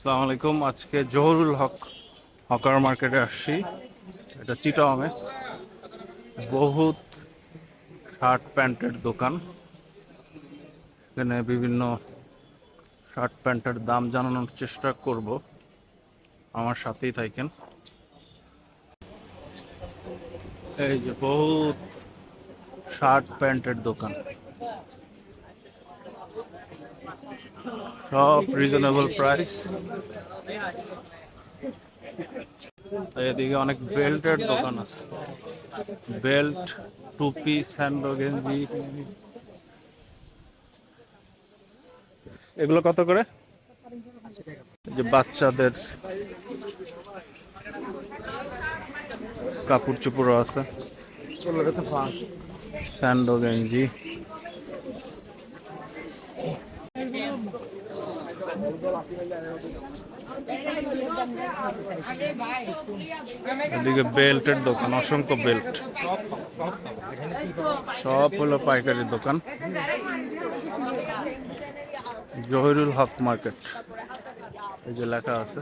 আসসালামু আলাইকুম। আজকে জহরুল হক, হকার মার্কেটে আসছি। এটা চিটাংয়ে বহুত শার্ট প্যান্টের দোকান। এখানে বিভিন্ন শার্ট প্যান্টের দাম জানানোর চেষ্টা করব। আমার সাথেই থাকেন। এই যে বহুত শার্ট প্যান্টের দোকান। সব রিজনেবল প্রাইস এদিকে অনেক বেল্টের দোকান আছে। বেল্ট টুপি স্যান্ডো গেঞ্জি এগুলো কত করে? যে বাচ্চাদের কাপড় চুপড়ও আছে। স্যান্ডো গেঞ্জি এদিকে বেল্টের দোকান, অসংখ্য বেল্ট। সব হলো পাইকারি দোকান। জহিরুল হক মার্কেট। এই যে লেখা আছে,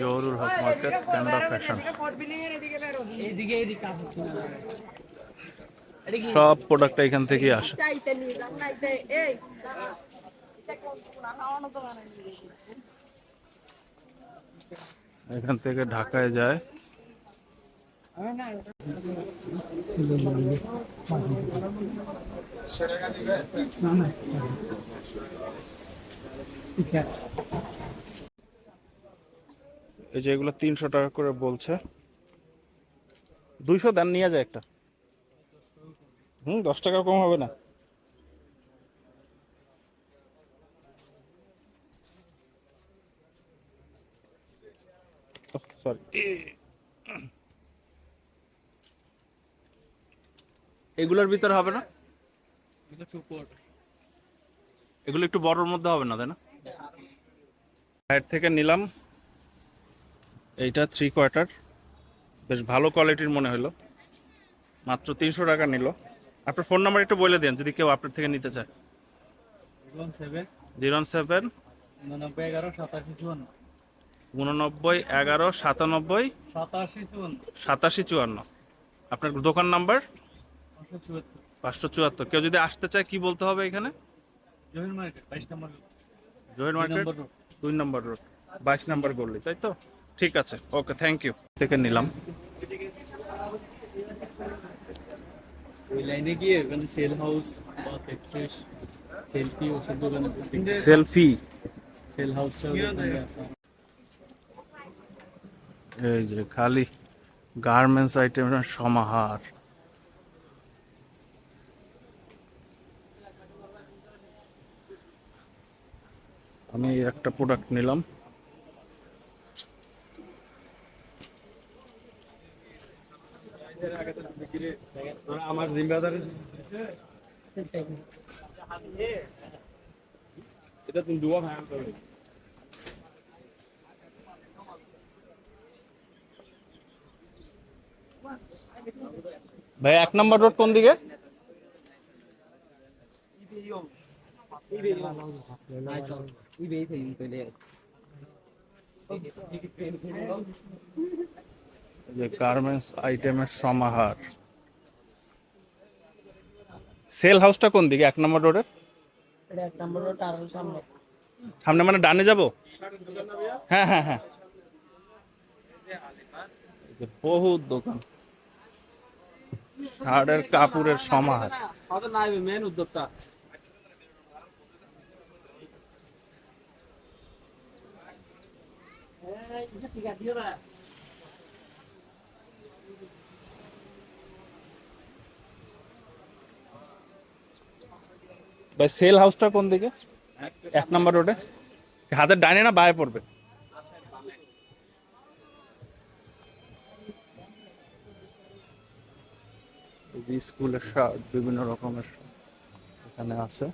Zahirul Haque market Canada fashion সব প্রোডাক্ট এখান থেকেই আসে। এখান থেকে ঢাকায় যায়। এই যে এগুলো তিনশো টাকা করে বলছে। দুইশো দেন, নিয়ে যায় একটা। হুম, দশ টাকা কম হবে না। সরি এগুলোর ভিতরে হবে না? এগুলো একটু বড়র মধ্যে হবে না তাই না? সাইড থেকে নিলাম। এইটা থ্রি কোয়ার্টার বেশ ভালো কোয়ালিটির মনে হলো। মাত্র তিনশো টাকা নিল। আপনার ফোন নাম্বার একটু বলে দেন যদি কেউ আপনার থেকে নিতে চায়। সেভেন জিরো সেভেন উননব্বই এগারো সাতাশি চুয়ান্ন। উননব্বই এগারো সাতানব্বই সাতাশি চুয়ান্ন। আপনার দোকান নাম্বার? পাঁচশো চুয়াত্তর। কেউ যদি আসতে চায় কি বলতে হবে এখানে? জহির মার্কেট বাইশ নম্বর জহির মার্কেট? দুই নম্বর রোড। বাইশ নম্বর গল্লি তাই তো? ঠিক আছে। ওকে থ্যাংক ইউ থেকে নিলাম। ওই লাইনে গিয়ে সেল হাউস সেলফি ওষুধ দোকানে সেলফি সেল হাউস এই যে খালি গার্মেন্টস আইটেমের সমাহার। আমি একটা প্রোডাক্ট নিলাম। আমার এটা তুমি দুয়া ভাঙা ভাই, এক নম্বর রোড কোন দিকে? গার্মেন্টস আইটেমের সমাহার। সেল হাউসটা কোন দিকে? এক নম্বর রোডের সামনে মানে ডানে যাব? হ্যাঁ হ্যাঁ হ্যাঁ। বহুত দোকান। শার্টের কাপুরের সমাহার। মেন উদ্যোক্তা। ভাই সেল হাউসটা কোন দিকে? এক নম্বর রোডে হাতের ডাইনে না বায়ে পড়বে? স্কুলের শার্ট বিভিন্ন রকমের এখানে আছে।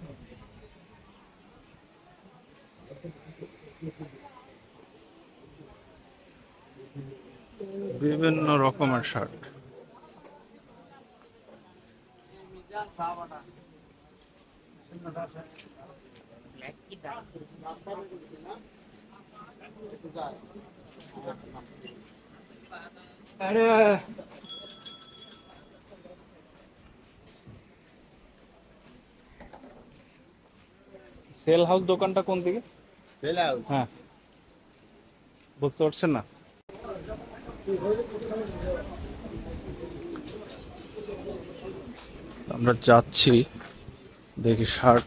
বিভিন্ন রকমের শার্ট। সেল হাউস দোকানটা কোন দিকে? Sale house. হ্যাঁ। বুঝতে পারছেন না? আমরা যাচ্ছি দেখি শার্ট।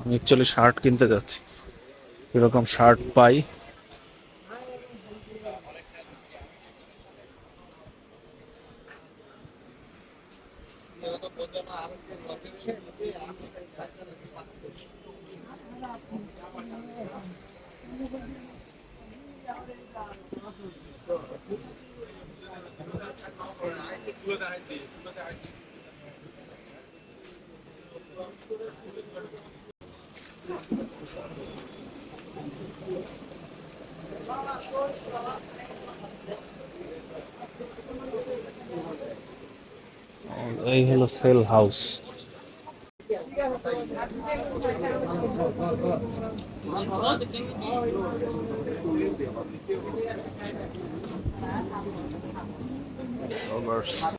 আমি অ্যাকচুয়ালি শার্ট কিনতে যাচ্ছি। এরকম শার্ট পাই। এই হলো সেল হাউস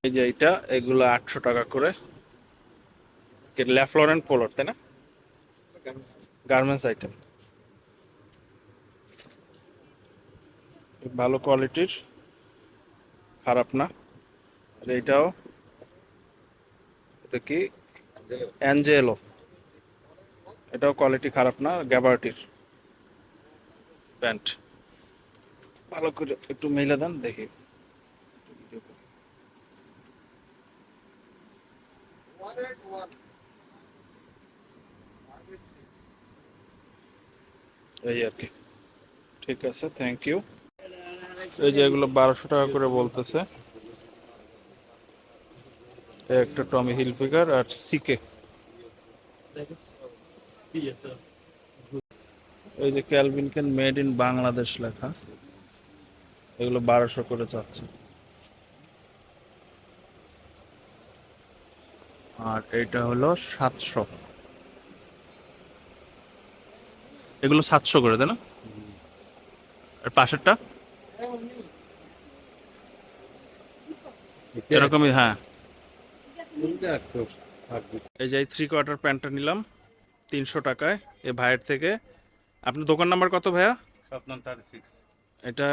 এই যে এইটা, এগুলো আটশো টাকা করে। ল্যাফলরেন পোলোর, তাই না? Garments item. ভালো কোয়ালিটির, খারাপ না। আর এইটাও, এটা কি? অ্যাঞ্জেলো। এটাও কোয়ালিটি খারাপ না গ্যাবার্টির প্যান্ট ভালো করে একটু মেলে দেন, দেখি। এই আর কি। ঠিক আছে থ্যাংক ইউ এই যে এগুলো বারোশো টাকা করে বলতেছে। একটা টমি হিলফিগার আর সিকে এই যে Calvin Klein made in Bangladesh লেখা। এগুলো বারোশো করে চাচ্ছে। আর এটা হলো সাতশো। এগুলো সাতশো করে, তাই না? আর পাশেরটা? এরকমই হ্যাঁ। এই যে থ্রি কোয়ার্টার প্যান্টটা নিলাম। তিনশো টাকায় এ ভাইয়ের থেকে। আপনার দোকান নাম্বার কত ভাইয়া? সিক্স এটা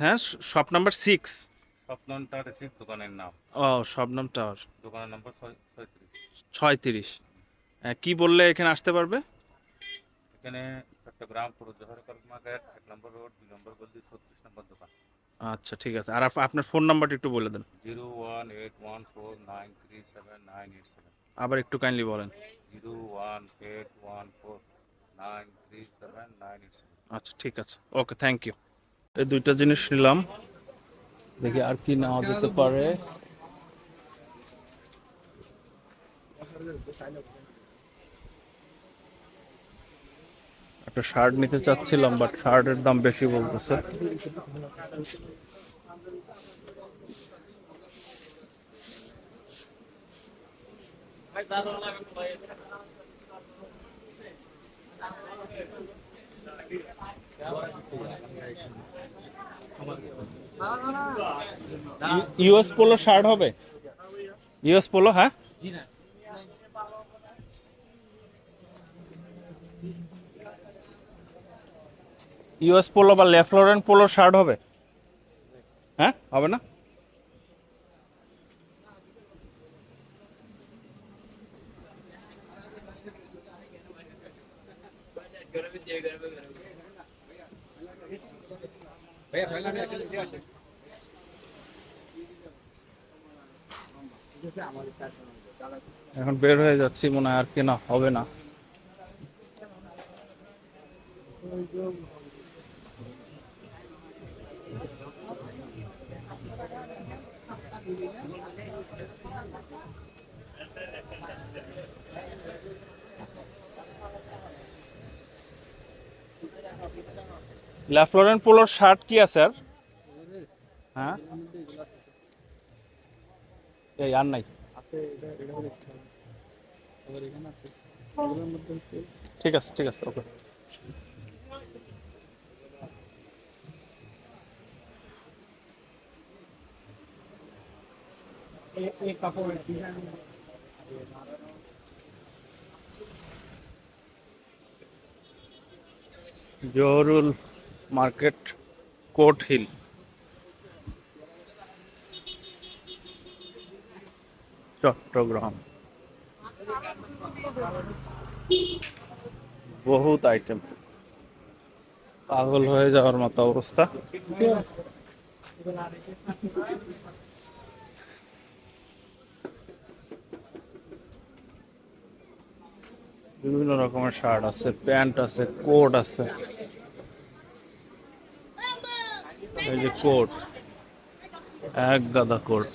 হ্যাঁ শপ নাম্বার সিক্স সিক্স দোকানের নাম। ও টাওয়ার। দোকানের নম্বর ছয়ত্রিশ। হ্যাঁ কি বললে এখানে আসতে পারবে? এখানে চট্টগ্রাম এক নম্বর রোড দুই নম্বর গলি ছত্রিশ নম্বর দোকান। আচ্ছা ঠিক আছে। আর আপনার ফোন নাম্বারটা একটু বলে দেন। Zero one eight one four nine three seven nine eight আবার একটু কাইন্ডলি বলেন। আচ্ছা ঠিক আছে। ওকে থ্যাংক ইউ এই দুইটা জিনিস নিলাম। দেখি আর কি নেওয়া যেতে পারে। একটা শার্ট নিতে চাচ্ছিলাম বাট শার্টের দাম বেশি বলতেছে। ইউএস পোলো শার্ট হবে? ইউএস পোলো হ্যাঁ? ইউএস পোলো বা লেফলোরেন পোলো শার্ট হবে? হ্যাঁ? হবে না? এখন বের হয়ে যাচ্ছি, মনে হয় আর কেনা হবে না। ল্যাফলোরেন পোলোর শার্ট কি আছে আর? হ্যাঁ? এই আর নাই। ঠিক আছে ঠিক আছে okay. Zahirul market court hill. Chattogram. বহুত আইটেম পাগল হয়ে যাওয়ার মতো অবস্থা বিভিন্ন রকমের শার্ট আছে প্যান্ট আছে কোট আছে এই যে কোট এক গাদা কোট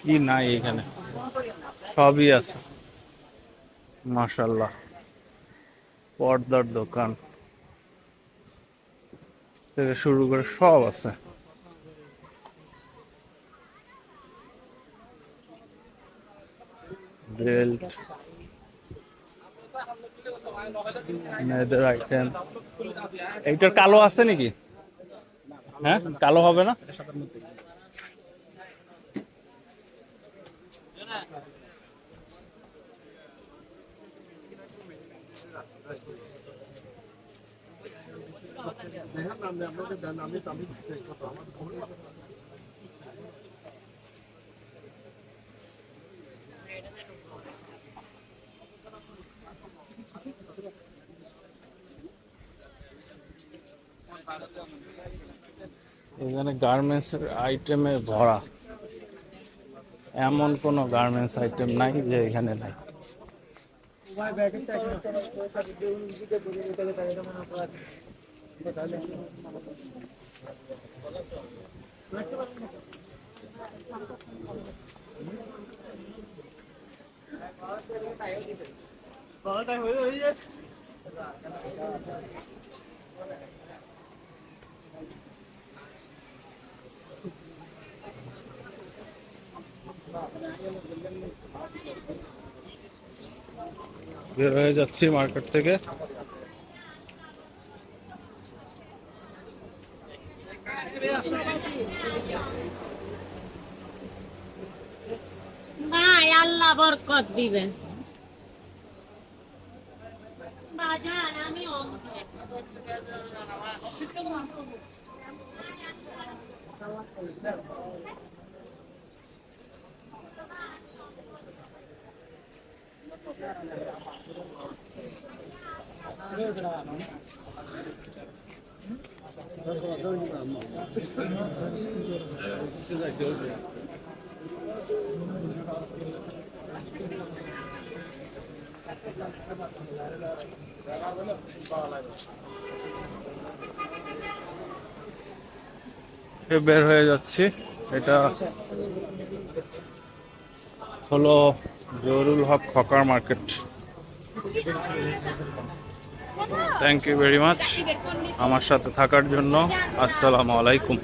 কি নাই এখানে? সবই আছে। মাশাল্লাহ পর্দার দোকান থেকে শুরু করে সব আছে। বেল্ট মেয়েদের আইটেম এইটার কালো আছে নাকি? হ্যাঁ কালো হবে না? এখানে গার্মেন্টস আইটেমে ভরা। এমন কোনো গার্মেন্টস আইটেম নাই যে এখানে নাই। বের হয়ে যাচ্ছি মার্কেট থেকে। ভাই আল্লাহ বরকত দিবেন। বাজার আমি বের হয়ে যাচ্ছি? এটা হলো Zahirul Haque hawker market. Thank you very much আমার সাথে থাকার জন্য আসসালামু আলাইকুম।